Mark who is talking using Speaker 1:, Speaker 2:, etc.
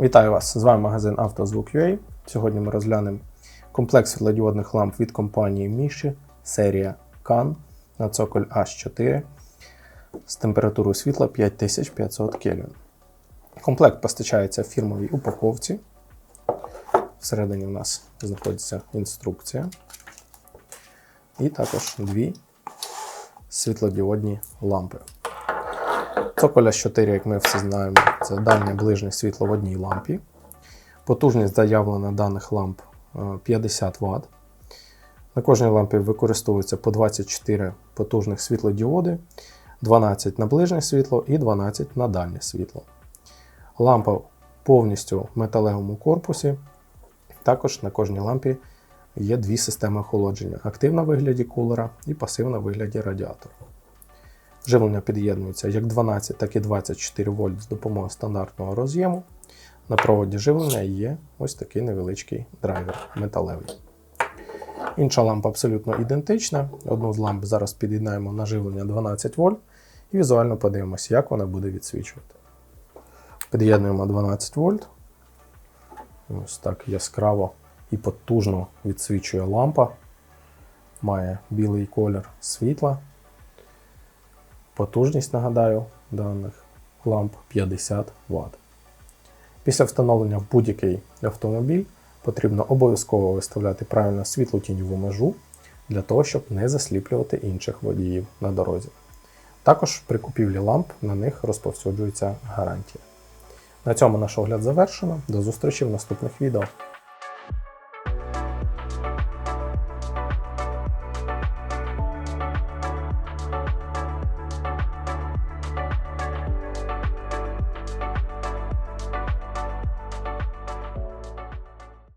Speaker 1: Вітаю вас! З вами магазин «Автозвук.UA». Сьогодні ми розглянемо комплекс світлодіодних ламп від компанії Міші, серія CAN на цоколь H4 з температурою світла 5500 Кельвін. Комплект постачається в фірмовій упаковці. Всередині у нас знаходиться інструкція. І також дві світлодіодні лампи. Цоколя 4, як ми всі знаємо, це дальнє ближнє світло в одній лампі. Потужність заявлена даних ламп е, 50 Вт. На кожній лампі використовується по 24 потужних світлодіоди, 12 на ближнє світло і 12 на дальнє світло. Лампа повністю в металевому корпусі. Також на кожній лампі є дві системи охолодження: активна в вигляді кулера і пасивна в вигляді радіатора. Живлення під'єднується як 12, так і 24 вольт з допомогою стандартного роз'єму. На проводі живлення є ось такий невеличкий драйвер металевий. Інша лампа абсолютно ідентична. Одну з ламп зараз під'єднаємо на живлення 12 вольт і візуально подивимося, як вона буде відсвічувати. Під'єднуємо 12 вольт. Ось так яскраво і потужно відсвічує лампа. Має білий колір світла. Потужність, нагадаю, даних ламп 50 Вт. Після встановлення в будь-який автомобіль потрібно обов'язково виставляти правильно світло-тіньову межу для того, щоб не засліплювати інших водіїв на дорозі. Також при купівлі ламп на них розповсюджується гарантія. На цьому наш огляд завершено. До зустрічі в наступних відео.